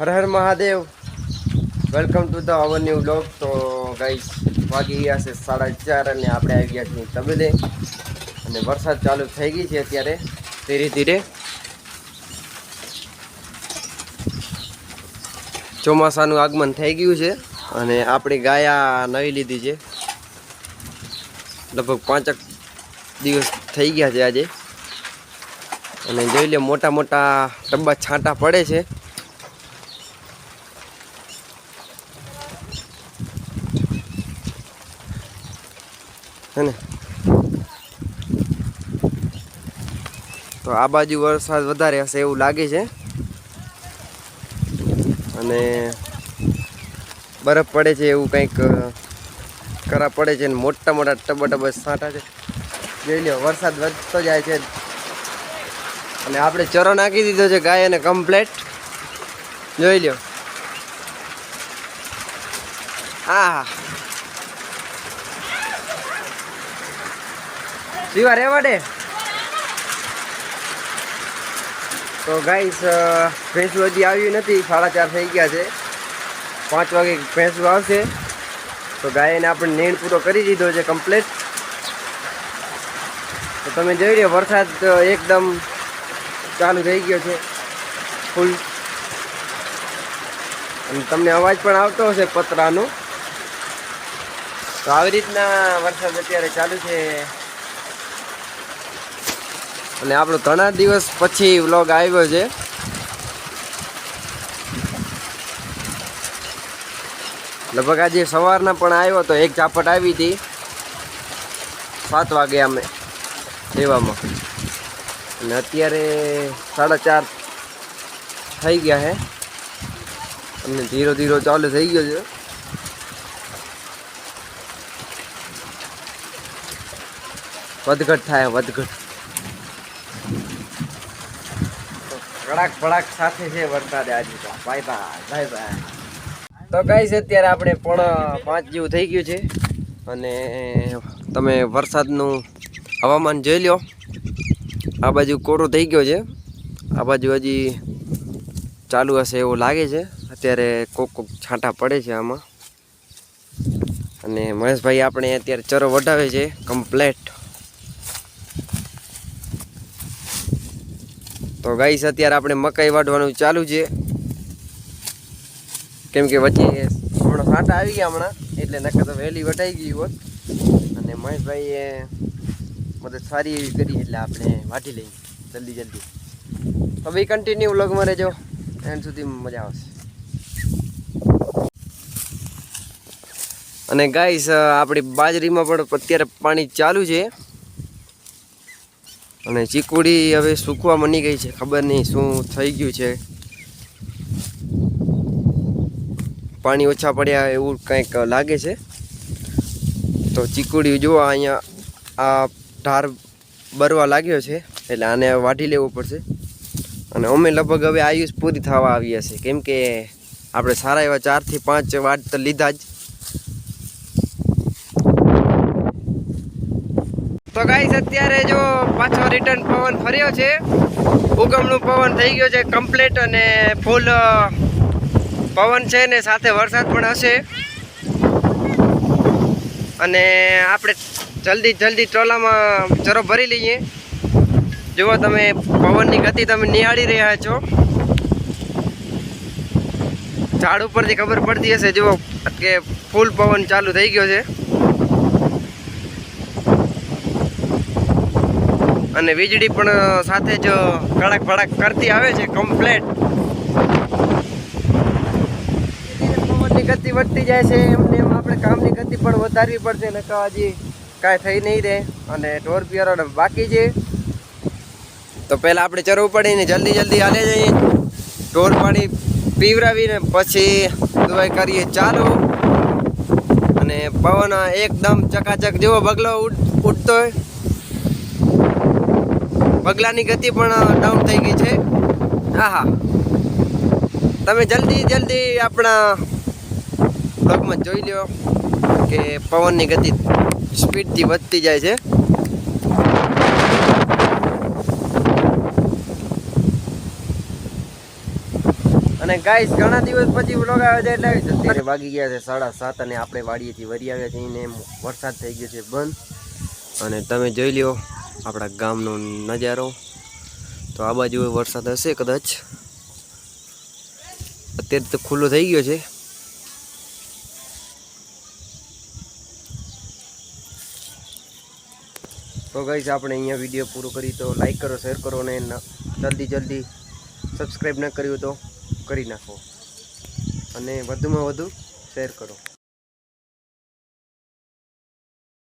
Har Har Mahadev. Welcome to the our new blog તો guys વાગી ગયા છે સાડા ચાર અને આપણે આવી ગયા છીએ તબેલે. અને વરસાદ ચાલુ થઈ ગઈ છે અત્યારે ધીરે ધીરે. ચોમાસાનું આગમન થઈ ગયું છે અને આપણી ગાયા નવી લીધી છે. લગભગ પાંચક દિવસ થઈ ગયા છે આજે. અને જોઈ લે, મોટા મોટા ટબ્બા છાંટા પડે છે. હે ને? તો આ બાજુ વરસાદ વધારે હશે એવું લાગે છે. અને બરફ પડે છે એવું કંઈક કરા પડે છે ને મોટા મોટા ટબા ટબા છાંટા છે. જોઈ લો વરસાદ વધતો જાય છે. અને આપણે ચરો નાખી દીધો છે ગાય અને કમ્પ્લેટ જોઈ લ્યો. આ શિવા રેવા દે. તો ગાઈસ ભેંસું હજી આવ્યું નથી, સાડા ચાર થઈ ગયા છે. પાંચ વાગે ભેંસું આવશે તો ગાયને આપણે નીણ પૂરો કરી દીધો છે કમ્પ્લેટ તો તમે જોઈ લો, વરસાદ એકદમ ચાલુ થઈ ગયો છે. ફૂલ અને તમને અવાજ પણ આવતો હશે પતરાનો. તો આવી રીતના વરસાદ અત્યારે ચાલુ છે. અને આપણો ઘણા દિવસ પછી વ્લોગ આવ્યો છે. લગભગ આજે સવારના પણ આવ્યો તો એક ઝાપટ આવી હતી. સાત વાગે અમે એવામાં અને અત્યારે સાડા ચાર થઈ ગયા છે અને ધીરો ધીરો ચાલુ થઈ ગયો છે. વધઘટ થાય, વધઘટ. કડાક ભડાક સાથે છે વરસાદ આજે તો. બાય બાય બાય બાય તો ગાઈસ અત્યારે આપણે પણ પાંચ જેવું થઈ ગયું છે. અને તમે વરસાદનું હવામાન જોઈ લો આ બાજુ કોરો થઈ ગયો છે. આ બાજુ હજી ચાલુ હશે એવું લાગે છે. અત્યારે કોક કોક છાંટા પડે છે આમાં. અને મહેશભાઈ આપણે અત્યારે ચરો વઢાવે છે કમ્પ્લેટ તો ગાઈસ, અત્યારે આપણે મકાઈ વાઢવાનું ચાલુ છે. કેમ કે વચ્ચે હમણાં છાંટા આવી ગયા હમણાં, એટલે નકર તો વહેલી વટાઈ ગઈ હોત. અને મહેશભાઈએ મદદ સારી એવી કરી, એટલે આપણે વાટી લઈએ જલ્દી જલ્દી. તો ભાઈ કન્ટિન્યુ લગમાં રહેજો. એન્ડ સુધી મજા આવશે. અને ગાઈસ, આપણી બાજરીમાં પણ અત્યારે પાણી ચાલુ છે. અને ચીકુડી હવે સૂકવા મની ગઈ છે, ખબર નહીં શું થઈ ગયું છે. પાણી ઓછા પડ્યા એવું કંઈક લાગે છે. તો ચીકુડી જોવા અહીંયા આ ઢાર બરવા લાગ્યો છે, એટલે આને વાઢી લેવું પડશે. અને અમે લગભગ હવે આયુષ પૂરી થવા આવી હશે કેમ કે આપણે સારા એવા ચારથી પાંચ વાટ તો લીધા જ. તો ગાઈસ અત્યારે જો પાછો રિટર્ન પવન ફર્યો છે. ઉગમનું પવન થઈ ગયો છે કમ્પ્લીટ અને ફૂલ પવન છે ને સાથે વરસાદ પણ હશે. અને આપણે જલ્દી જલ્દી ટ્રોલામાં ચરો ભરી લઈએ. જુઓ તમે પવનની ગતિ તમે નિહાળી રહ્યા છો. ઝાડ ઉપરથી ખબર પડતી હશે, જુઓ, કે ફૂલ પવન ચાલુ થઈ ગયો છે. અને વીજળી પણ સાથે જ કડક ભડક કરતી આવે છે કમ્પ્લેટ પવનની ગતિ વધતી જાય છે, એમને એમ આપણે કામની ગતિ પણ વધારવી પડશે, નકર હજી કાંઈ થઈ નહીં રહે. અને ઢોર પિયરો બાકી છે. તો પહેલાં આપણે ચરવું પડીને જલ્દી જલ્દી હાલે જઈએ. ઢોર પાણી પીવરાવીને પછી દવાઈ કરીએ ચાલુ. અને પવન એકદમ ચકાચક જેવો બગલો ઉઠતો હોય. બગલાની ગતિ પણ ડાઉન થઈ ગઈ છે. હા હા. તમે જલ્દી જલ્દી આપણા બ્લોગમાં જોઈ લ્યો કે પવનની ગતિ સ્પીડથી વધતી જાય છે. અને ગાઈસ ઘણા દિવસ પછી વ્લોગ આવે છે એટલે અત્યારે વાગી ગયા છે સાડા સાત અને આપણે વાડીએથી વરી આવ્યા છીએ ને વરસાદ થઈ ગયો છે બંધ. અને તમે જોઈ લ્યો આપણા ગામનો નજારો. તો આ બાજુ વરસાદ હશે કદાચ. અત્યારે તો ખુલ્લો થઈ ગયો છે. તો ગાઈસ આપણે અહીંયા વીડિયો પૂરો કરી તો લાઈક કરો શેર કરો અને જલ્દી જલ્દી સબસ્ક્રાઈબ ન કર્યું તો કરી નાખો. અને વધુમાં વધુ શેર કરો.